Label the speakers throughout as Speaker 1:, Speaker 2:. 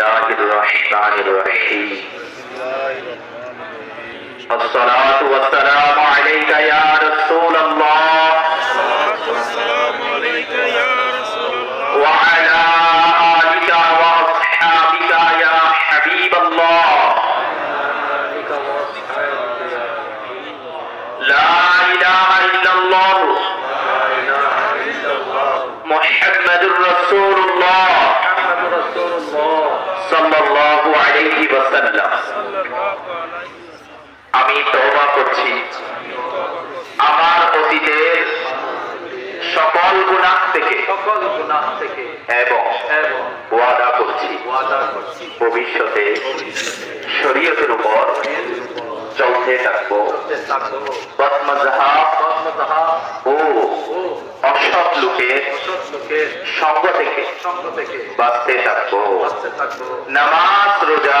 Speaker 1: الله الرحمن الرحيم. الصلاة والسلام عليك يا رسول الله. وعلى آلك وأصحابك يا حبيب الله. لا إله إلا الله. محمد رسول ওয়াসাল্লাম আমি তওবা করছি। আমার অতীতের সকল গুনাহ থেকে
Speaker 2: সকল গুনাহ থেকে
Speaker 1: এবং ওয়াদা করছি।
Speaker 2: ওয়াদা করছি।
Speaker 1: ভবিষ্যতে শরীয়তের উপর চলতে থাকব। ও অসৎ লোকের সঙ্গ থেকে বাঁচতে থাকব। নামাজ রোজা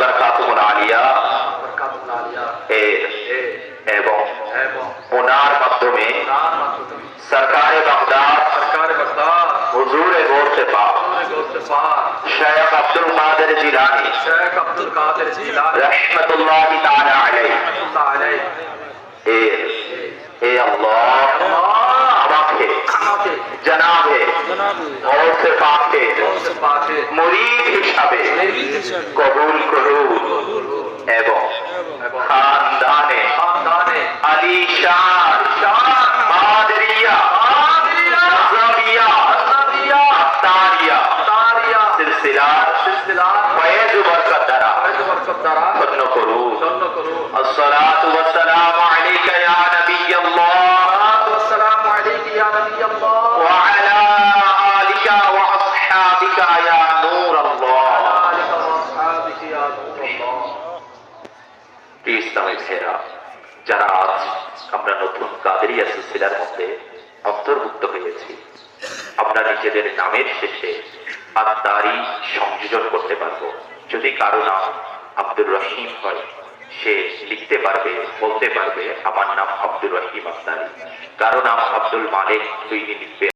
Speaker 1: বরকাতুল আলিয়া
Speaker 2: বরকাতুল্লাহ আলিয়া
Speaker 1: এর
Speaker 2: এ
Speaker 1: এবং
Speaker 2: এবং
Speaker 1: ওনার মাধ্যমে
Speaker 2: তার মাধ্যমে
Speaker 1: সরকারে বাগদাদ
Speaker 2: সরকার বরদার
Speaker 1: হুজুর গোরতে পাক
Speaker 2: গোস্ত পাক
Speaker 1: শেখ আব্দুল কাদের জিলানী
Speaker 2: শেখ আব্দুল কাদের জিলানী
Speaker 1: রহমতুল্লাহ তাআলা আলাইহি
Speaker 2: রহমাতুল্লাহ আলাইহি
Speaker 1: এর এ আল্লাহ আমাকে
Speaker 2: আমাকে
Speaker 1: জনাবে গৌসে পাকে
Speaker 2: গোস্ত পাকে
Speaker 1: মুরিদ হিসাবে কবুল করুন এবং খানদানে আলিশান প্রিয় ইসলামী ভাইয়েরা যারা আজ আমরা নতুন কাদেরিয়া সিলসিলার মধ্যে অন্তর্ভুক্ত হয়েছি, আমরা নিজেদের নামের শেষে আত্মারি সংযোজন করতে পারব। যদি কারও নাম আব্দুর রহিম হয়, সে লিখতে পারবে, বলতে পারবে, আমার নাম আব্দুর রহিম আত্মারি কারও নাম আব্দুল মালিক তুই লিখবে